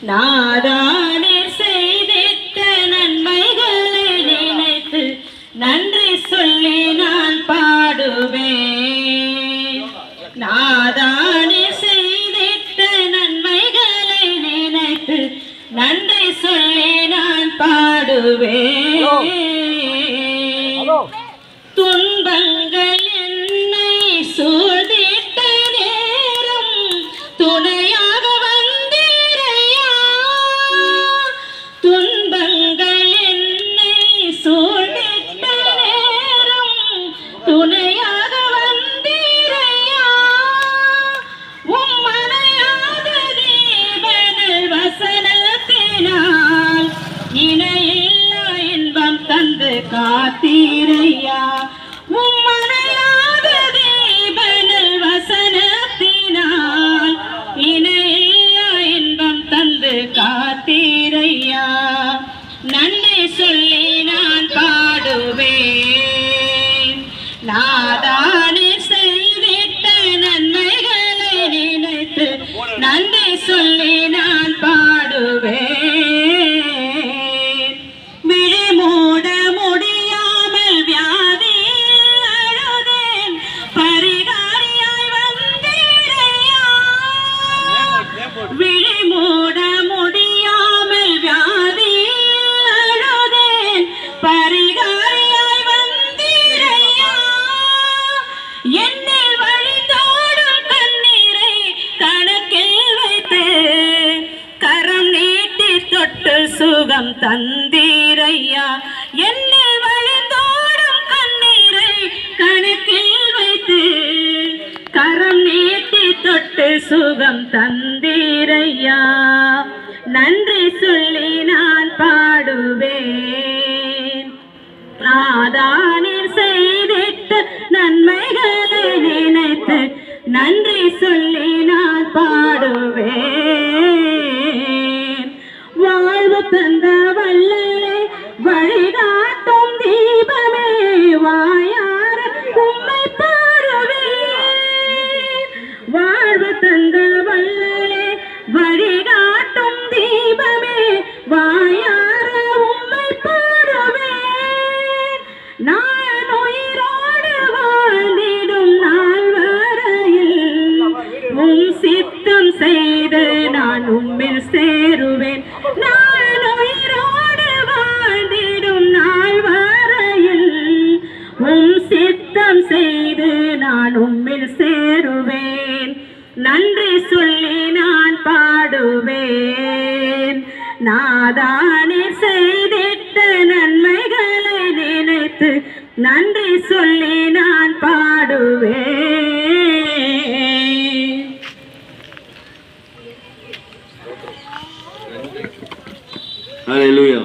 நாதானே செய்திட்ட நன்மைகளை நினைத்து நன்றி சொல்லி நான் பாடுவேன். நாதானே செய்திட்ட நன்மைகளை நினைத்து நன்றி சொல்லி நான் பாடுவேன். துன்பங்கள் காத்தீரையா? உம்மனையாத தீபனல் வசனத்தினால் இணையில்லா இன்பம் தந்து காத்தீரையா? நன்றி சொல்லி நான் பாடுவேன். நாதானே செய்திட்ட நன்மைகளை நினைத்து நன்றி சொல்லி சுகம் தந்தீரையா? என்னை வழிந்தோடும் கண்ணீரை கணக்கில் வைத்து கரம் நீட்டி தொட்டு சுகம் தந்தீரையா? நன்றி சொல்லி நான் பாடுவேன். ஆதானில் செய்திட்ட நன்மைகளை நினைத்து நன்றி தந்த வல்லலே வழிகாட்டும் தீபமே வாயார உம்மை பாடுவேன் வாழ்வு தந்த வல்லலே வழிகாட்டும் தீபமே வாயார உம்மை பாடுவேன் நான் உயிரோடு வாழ்ந்திடும் நாள் வரையில் உம் சித்தம் செய்து நான் உம்மில் சேருவேன். நான் உம்மில் சேருவேன். நன்றி சொல்லி நான் பாடுவேன். நாதானே செய்திட்ட நன்மைகளை நினைத்து நன்றி சொல்லி நான் பாடுவேன். ஹalleluya